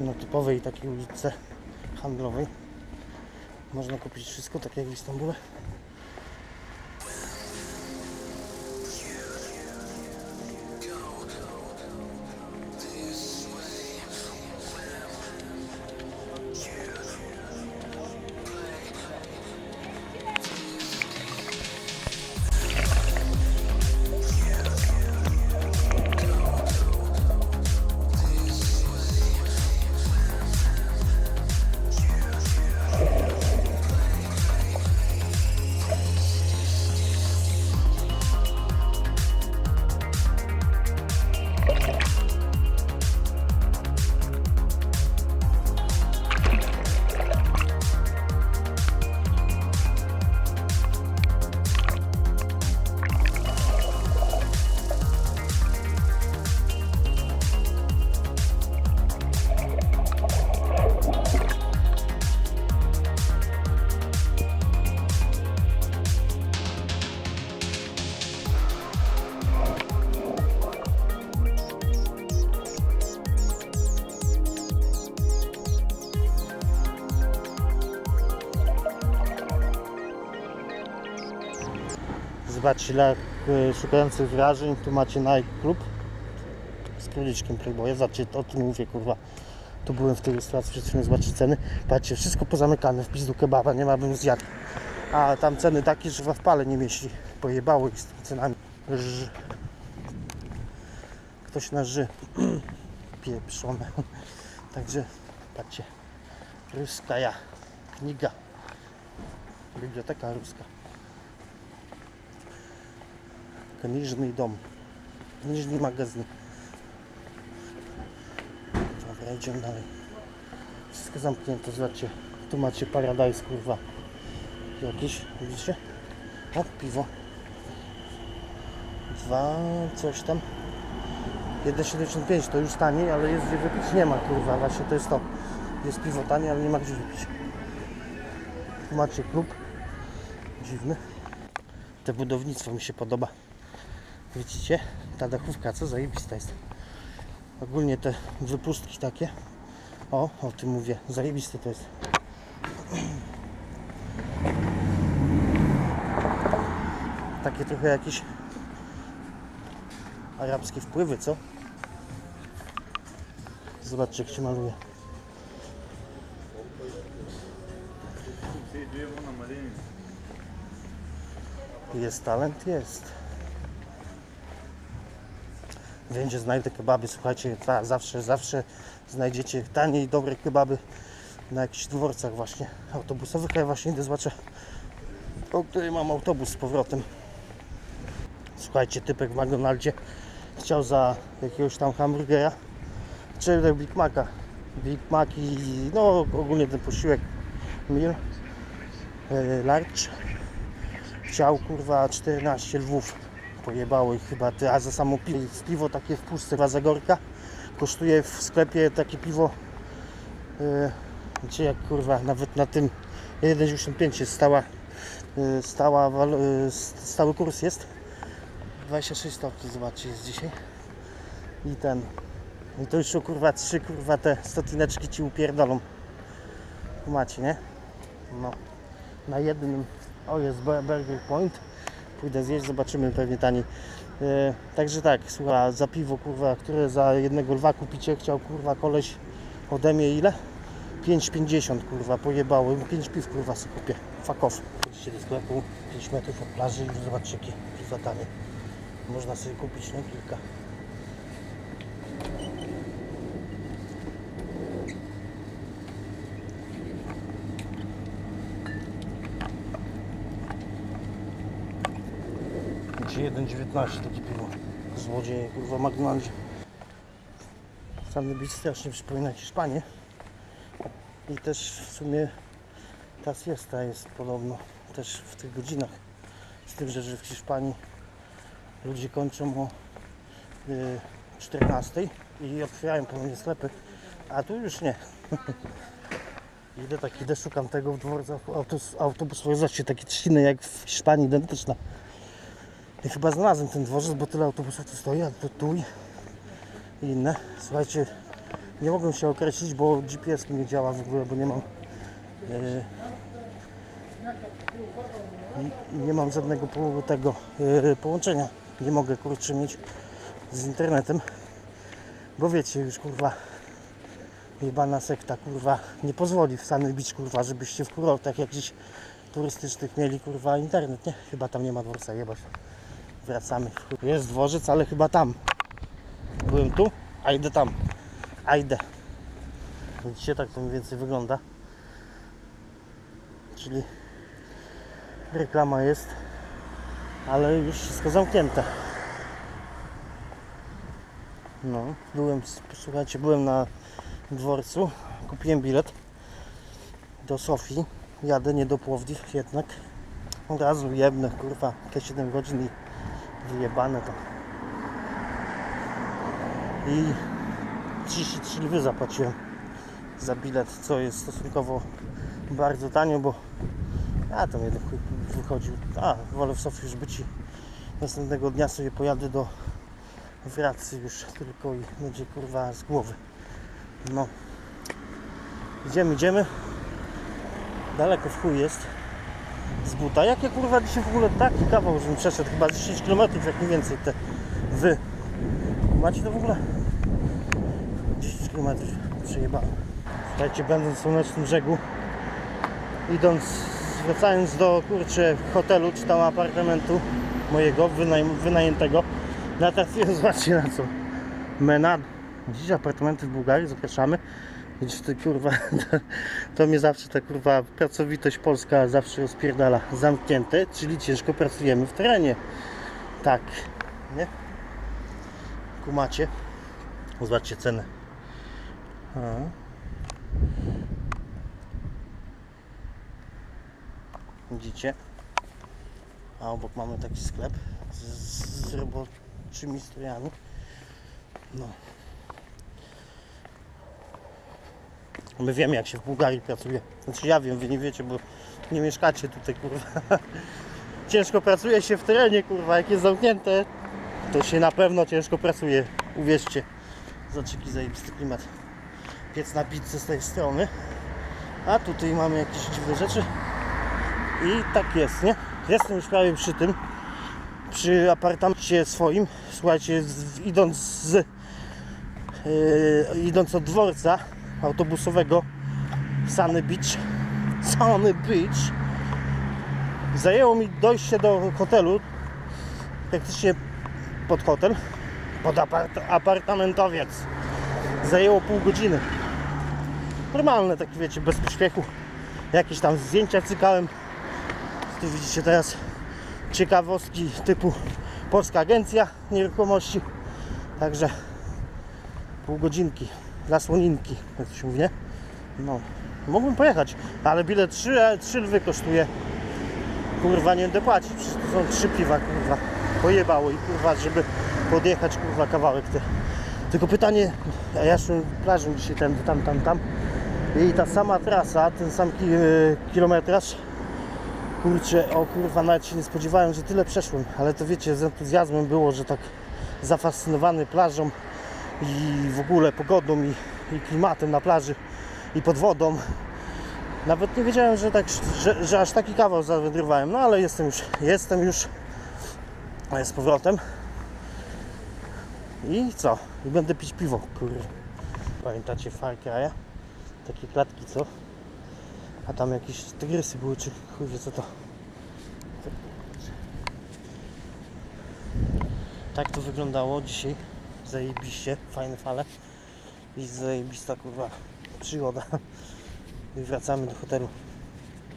Na typowej takiej ulicy handlowej. Można kupić wszystko, tak jak w Istambule. Zobaczcie, dla e, szukających wrażeń, tu macie Nike Club z króliczkiem Playboya. Zobaczcie, o tym mówię, kurwa. Tu byłem w tej restauracji przed chwilą, zobaczcie ceny. Patrzcie, wszystko pozamykane, w pizdu kebaba, nie ma bym zjadł. A tam ceny takie, że w pale nie mieści. Pojebało ich z tymi cenami. Ż. Ktoś na ży. Pieprzone. Także, patrzcie. Ruskaja. Kniga. Biblioteka ruska. Kniżny dom. Kniżny magazyn. Dobra, idziemy dalej. Wszystko zamknięte, zobaczcie. Tu macie paradise, kurwa. Jakieś, widzicie? O, piwo. Dwa, coś tam. 1,75 to już taniej, ale jest gdzie wypić nie ma, kurwa. Właśnie to jest to. Jest piwo tanie, ale nie ma gdzie wypić. Tu macie klub. Dziwny. Te budownictwo mi się podoba. Widzicie? Ta dachówka, co zajebista jest. Ogólnie te wypustki takie. O, o tym mówię. Zajebiste to jest. Takie trochę jakieś arabskie wpływy, co? Zobaczcie, jak się maluje. Jest talent, jest. Wiem, że znajdę kebaby, słuchajcie, ta, zawsze, zawsze znajdziecie tanie i dobre kebaby na jakichś dworcach właśnie autobusowych, a ja właśnie idę zobaczę, o której mam autobus z powrotem. Słuchajcie, typek w McDonaldzie chciał za jakiegoś tam hamburgera, czy Big Maca. Big Mac i no ogólnie ten posiłek meal e, large chciał kurwa 14 lwów pojebało ich chyba ty, a za samo piwo, piwo takie w puszce chyba Zagorka kosztuje w sklepie takie piwo e, gdzie jak kurwa nawet na tym 1,95 jest stała e, stała e, stały kurs jest. 26 stopni zobaczcie jest dzisiaj. I ten i to już o, kurwa trzy kurwa te stotineczki ci upierdolą. Macie nie? No. Na jednym o jest Bur- Burger Point pójdę zjeść, zobaczymy pewnie taniej e, także tak, słuchaj, za piwo kurwa, które za jednego lwa kupicie chciał kurwa koleś ode mnie ile? 5,50 kurwa pojebało, 5 piw kurwa sobie kupię, fuck off. Chodzicie do sklepu, 5 metrów od plaży i zobaczcie jakie można sobie kupić, no kilka 1,19 takie piwo. Złodzieje, kurwa, McDonaldzie. Stanny Beach strasznie przypomina Hiszpanię. I też w sumie ta siesta jest podobno też w tych godzinach. Z tym, że, w Hiszpanii ludzie kończą o y, 14 i otwierają ponownie sklepy, a tu już nie. Idę tak, idę, szukam tego w dworcu autobus, autobusowy, zobaczcie, takie trzciny jak w Hiszpanii, identyczne. I chyba znalazłem ten dworzec, bo tyle autobusów tu stoi, a tu, tu i inne. Słuchajcie, Nie mogę się określić, bo GPS mi nie działa w ogóle, bo nie mam i- nie mam żadnego tego e, połączenia. Nie mogę kurczę mieć z internetem, bo wiecie już kurwa jebana sekta kurwa nie pozwoli w Sunny Beach kurwa, żebyście w kurortach jakichś turystycznych mieli kurwa internet, nie? Chyba tam nie ma dworca, jebać. Wracamy. Jest dworzec, ale chyba tam. Byłem tu, a idę tam. A idę. Widzicie, tak to mniej więcej wygląda. Czyli reklama jest, ale już wszystko zamknięte. No, byłem, słuchajcie, byłem na dworcu, kupiłem bilet do Sofii, jadę nie do Płowdiw jednak, od razu jebnę, kurwa, te 7 godzin i wyjebane to. I 33 lwy zapłaciłem za bilet, co jest stosunkowo bardzo tanio, bo a to mnie do chuj wychodził. A, wolę w Sofii już być i następnego dnia sobie pojadę do wracy już tylko i będzie kurwa z głowy. No. Idziemy, idziemy. Daleko w chuj jest z buta. Jak ja kurwa dzisiaj w ogóle taki kawał, żebym przeszedł chyba 10 km, jak nie więcej te wy. Macie to w ogóle? 10 km przejebałem. Słuchajcie, będąc w słonecznym brzegu, idąc, wracając do kurczę hotelu czy tam apartamentu mojego wynaj- wynajętego, natrafiłem, zobaczcie na co. Mena. Dziś apartamenty w Bułgarii, zapraszamy. Widzisz, ty kurwa, to, to mnie zawsze ta kurwa pracowitość polska zawsze rozpierdala. Zamknięte, czyli ciężko pracujemy w terenie. Tak, nie? Kumacie. Zobaczcie cenę. A. Widzicie? A obok mamy taki sklep z, z roboczymi strojami. No. My wiemy jak się w Bułgarii pracuje. Znaczy ja wiem, wy nie wiecie, bo nie mieszkacie tutaj, kurwa. Ciężko pracuje się w terenie, kurwa. Jak jest zamknięte, to się na pewno ciężko pracuje. Uwierzcie. Zobaczcie, zajebisty klimat. Piec na pizzę z tej strony. A tutaj mamy jakieś dziwne rzeczy. I tak jest, nie? Jestem już prawie przy tym. Przy apartamencie swoim. Słuchajcie, z, idąc z yy, idąc od dworca autobusowego Sunny Beach. Sunny Beach. Zajęło mi dojście do hotelu praktycznie pod hotel pod apart apartamentowiec. Zajęło pół godziny. Normalne takie wiecie bez pośpiechu. Jakieś tam zdjęcia cykałem. Tu widzicie teraz ciekawostki typu Polska Agencja Nieruchomości. Także pół godzinki dla słoninki, jak to się mówi, nie? No, mógłbym pojechać, ale bilet 3, 3 lwy kosztuje. Kurwa, nie będę płacić, przecież to są trzy piwa, kurwa. Pojebało i kurwa, żeby podjechać, kurwa, kawałek te. Tylko pytanie, a ja szłem plażą dzisiaj ten, tam, tam, tam i ta sama trasa, ten sam ki, e, kilometraż, kurczę, o kurwa, nawet się nie spodziewałem, że tyle przeszłem, ale to wiecie, z entuzjazmem było, że tak zafascynowany plażą, i w ogóle pogodą i, i klimatem na plaży i pod wodą. Nawet nie wiedziałem, że, tak, że, że aż taki kawał zawędrowałem, no ale jestem już, jestem już z powrotem. I co? I będę pić piwo, kurde. Pamiętacie Far Cry'a? Takie klatki, co? A tam jakieś tygrysy były, czy chuj co to. Tak to wyglądało dzisiaj zajebiście, fajne fale i zajebista kurwa przygoda. I wracamy do hotelu.